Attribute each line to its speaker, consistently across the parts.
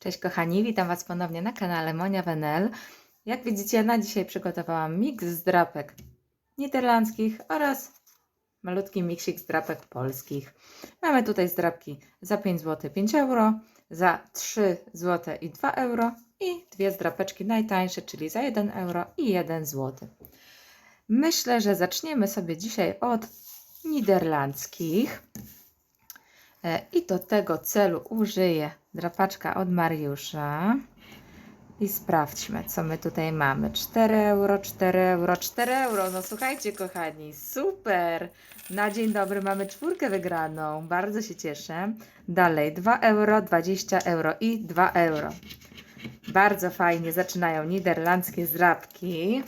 Speaker 1: Cześć kochani, witam Was ponownie na kanale Monia Wenel. Jak widzicie, na dzisiaj przygotowałam miks z drapek niderlandzkich oraz malutki miksik z drapek polskich. Mamy tutaj zdrapki za 5 zł 5 euro, za 3 zł i 2 euro i dwie zdrapeczki najtańsze, czyli za 1 euro i 1 zł. Myślę, że zaczniemy sobie dzisiaj od niderlandzkich. E, I do tego celu użyję drapaczka od Mariusza. I sprawdźmy, co my tutaj mamy. 4 euro, 4 euro, 4 euro. No słuchajcie, kochani, super! Na dzień dobry mamy czwórkę wygraną. Bardzo się cieszę. Dalej 2 euro, 20 euro i 2 euro. Bardzo fajnie zaczynają niderlandzkie zdrapki.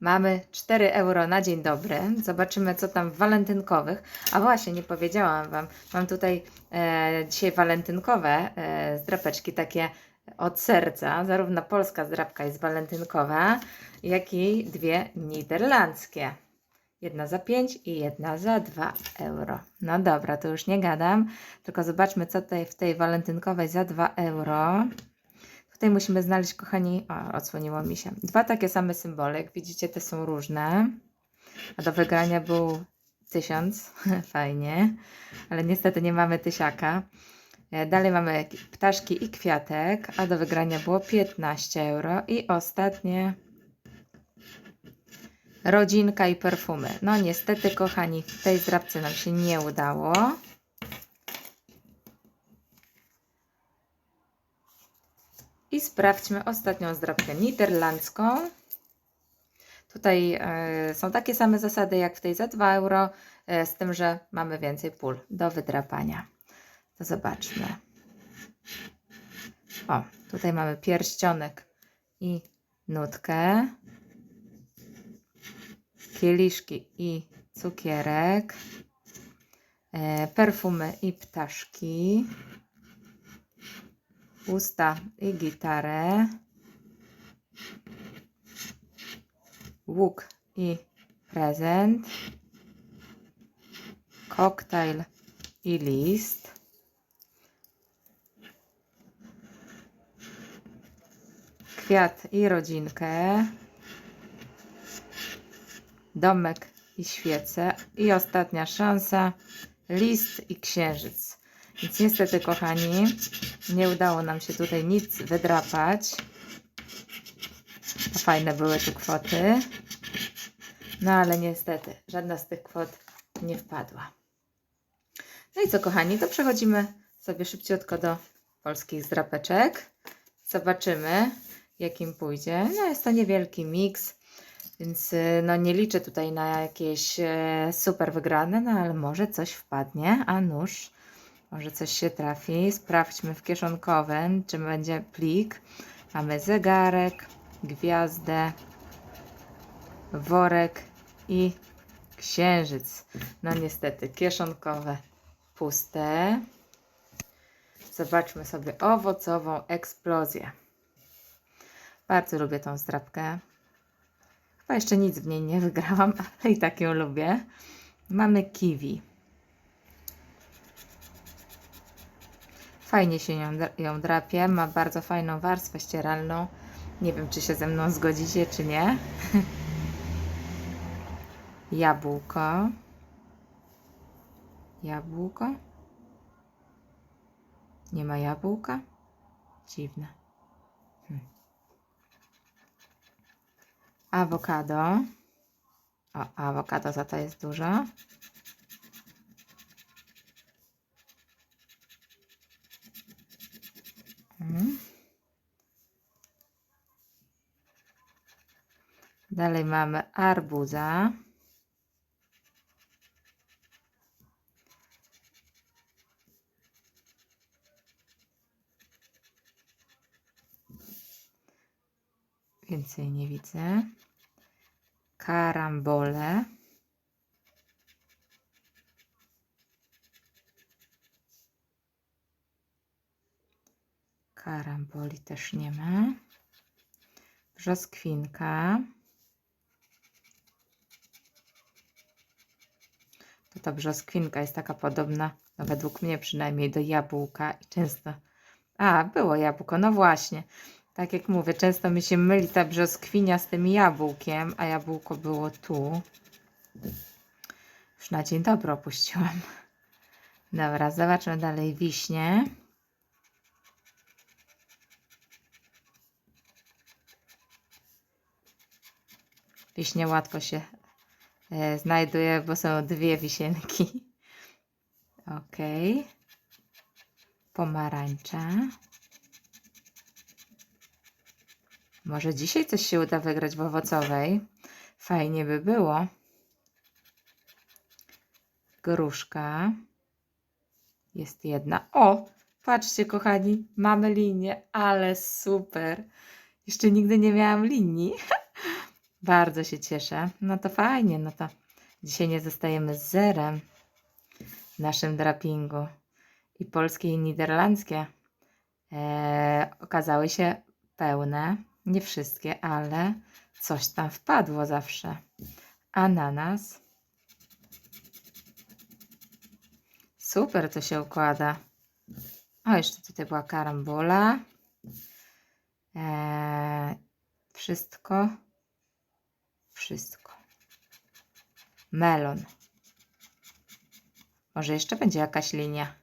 Speaker 1: Mamy 4 euro na dzień dobry. Zobaczymy, co tam w walentynkowych. A właśnie, nie powiedziałam Wam, mam tutaj e, dzisiaj walentynkowe e, zdrapeczki, takie od serca. Zarówno polska zdrapka jest walentynkowa, jak i dwie niderlandzkie. Jedna za 5 i jedna za 2 euro. No dobra, to już nie gadam, tylko zobaczmy, co tutaj w tej walentynkowej za 2 euro. Tutaj musimy znaleźć, kochani, o, odsłoniło mi się, dwa takie same symbole. Jak widzicie, te są różne. A do wygrania był tysiąc, fajnie, ale niestety nie mamy tysiaka. E, Dalej mamy ptaszki i kwiatek, a do wygrania było 15 euro. I ostatnie rodzinka i perfumy. No niestety, kochani, w tej zdrabce nam się nie udało. Sprawdźmy ostatnią zdrabkę niderlandzką. Tutaj e, są takie same zasady jak w tej za 2 euro, e, z tym, że mamy więcej pól do wydrapania. To zobaczmy. O, tutaj mamy pierścionek i nutkę, kieliszki i cukierek, e, perfumy i ptaszki, usta i gitarę, łuk i prezent, koktajl i list, kwiat i rodzinkę, domek i świece. I ostatnia szansa, list i księżyc. Więc niestety, kochani, nie udało nam się tutaj nic wydrapać. Fajne były tu kwoty. No ale niestety, żadna z tych kwot nie wpadła. No i co, kochani, to przechodzimy sobie szybciutko do polskich zdrapeczek. Zobaczymy, jakim pójdzie. No jest to niewielki miks, więc y, no nie liczę tutaj na jakieś e, super wygrane, no ale może coś wpadnie, a nóż może coś się trafi. Sprawdźmy w kieszonkowym, czy będzie plik. Mamy zegarek, gwiazdę, worek i księżyc. No niestety, kieszonkowe puste. Zobaczmy sobie owocową eksplozję. Bardzo lubię tą zdrabkę. Chyba jeszcze nic w niej nie wygrałam, ale i tak ją lubię. Mamy kiwi. Fajnie się ją, drapie, ma bardzo fajną warstwę ścieralną. Nie wiem, czy się ze mną zgodzicie, czy nie. Jabłko. Jabłko. Nie ma jabłka? Dziwne. Hmm. Awokado. O, awokado za to jest dużo. Mhm. Dalej mamy arbuza. Więcej nie widzę. Karambole. Karamboli też nie ma. Brzoskwinka. To ta brzoskwinka jest taka podobna, no według mnie przynajmniej, do jabłka i często A, było jabłko, no właśnie. Tak jak mówię, często mi się myli ta brzoskwinia z tym jabłkiem, a jabłko było tu. Już na dzień dobry opuściłam. Dobra, zobaczmy dalej wiśnie. Wiśnie łatwo się e, znajduje, bo są dwie wisienki. Ok. Pomarańcza. Może dzisiaj coś się uda wygrać w owocowej. Fajnie by było. Gruszka. Jest jedna. O! Patrzcie, kochani, mamy linię, ale super. Jeszcze nigdy nie miałam linii. Bardzo się cieszę. No to fajnie, no to dzisiaj nie zostajemy z zerem w naszym drapingu. I polskie i niderlandzkie e, okazały się pełne. Nie wszystkie, ale coś tam wpadło zawsze. Ananas. Super to się układa. O, jeszcze tutaj była karambola. Eee, wszystko. Wszystko. Melon. Może jeszcze będzie jakaś linia.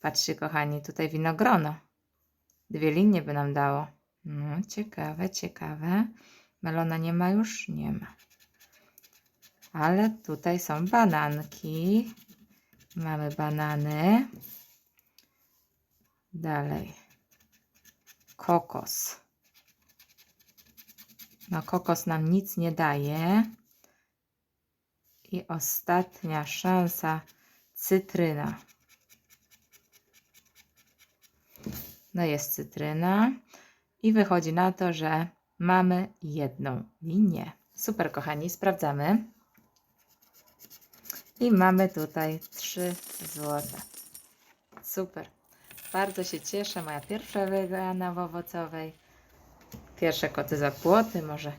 Speaker 1: Patrzcie, kochani, tutaj winogrono. Dwie linie by nam dało. No, ciekawe, ciekawe. Melona nie ma już? Nie ma. Ale tutaj są bananki. Mamy banany. Dalej. Kokos. No, kokos nam nic nie daje. I ostatnia szansa cytryna. No jest cytryna. I wychodzi na to, że mamy jedną linię. Super, kochani, sprawdzamy. I mamy tutaj 3 złote. Super. Bardzo się cieszę. Moja pierwsza wygrana w owocowej. Pierwsze koty za płoty. Może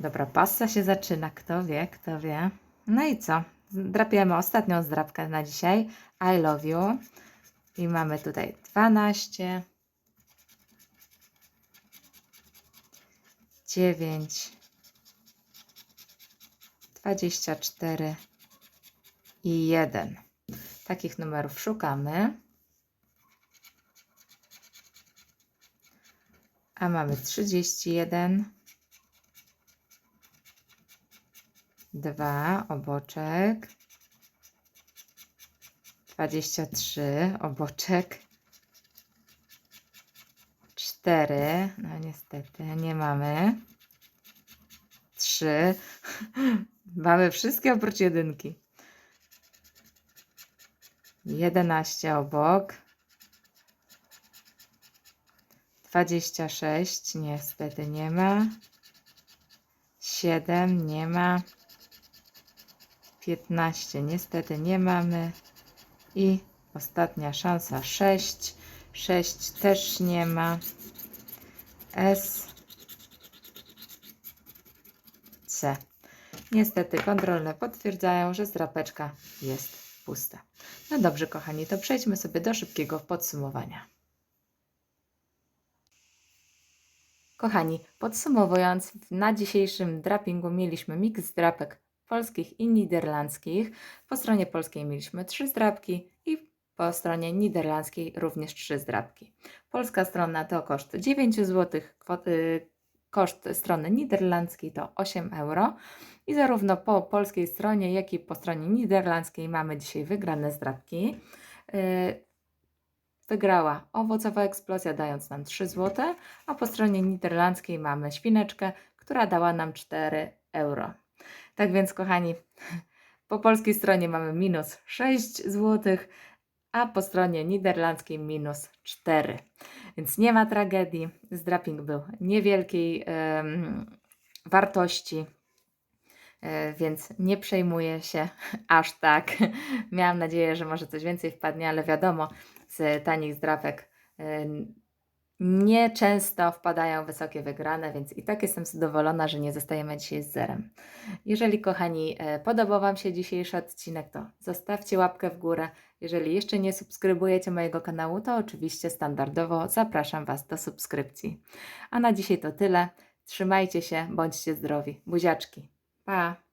Speaker 1: dobra passa się zaczyna. Kto wie, kto wie. No i co? Drapiemy ostatnią zdrabkę na dzisiaj. I love you. I mamy tutaj 12. 9. 24 i 1. Takich numerów szukamy. A mamy 31, 2 oboczek, 23 oboczek, 4, no niestety nie mamy, 3, mamy wszystkie oprócz jedynki. 11 obok. 26 niestety nie ma. 7 nie ma. 15 niestety nie mamy. I ostatnia szansa 6. 6 też nie ma. S. C. Niestety kontrolne potwierdzają, że zdrapeczka jest pusta. No dobrze, kochani, to przejdźmy sobie do szybkiego podsumowania. Kochani, podsumowując, na dzisiejszym drapingu mieliśmy miks drapek polskich i niderlandzkich. Po stronie polskiej mieliśmy trzy zdrapki i po stronie niderlandzkiej również trzy zdrapki. Polska strona to koszt 9 zł, kwoty, koszt strony niderlandzkiej to 8 euro. I zarówno po polskiej stronie, jak i po stronie niderlandzkiej mamy dzisiaj wygrane zdrabki. Wygrała owocowa eksplozja, dając nam 3 zł, a po stronie niderlandzkiej mamy świneczkę, która dała nam 4 euro. Tak więc, kochani, po polskiej stronie mamy minus 6 zł, a po stronie niderlandzkiej minus 4. Więc nie ma tragedii. Zdraping był niewielkiej wartości, e, więc nie przejmuję się aż tak. Miałam nadzieję, że może coś więcej wpadnie, ale wiadomo, z tanich zdrapek nieczęsto wpadają wysokie wygrane, więc i tak jestem zadowolona, że nie zostajemy dzisiaj z zerem. Jeżeli kochani, e, podobał Wam się dzisiejszy odcinek, to zostawcie łapkę w górę. Jeżeli jeszcze nie subskrybujecie mojego kanału, to oczywiście standardowo zapraszam Was do subskrypcji. A na dzisiaj to tyle. Trzymajcie się, bądźcie zdrowi. Buziaczki. Pa!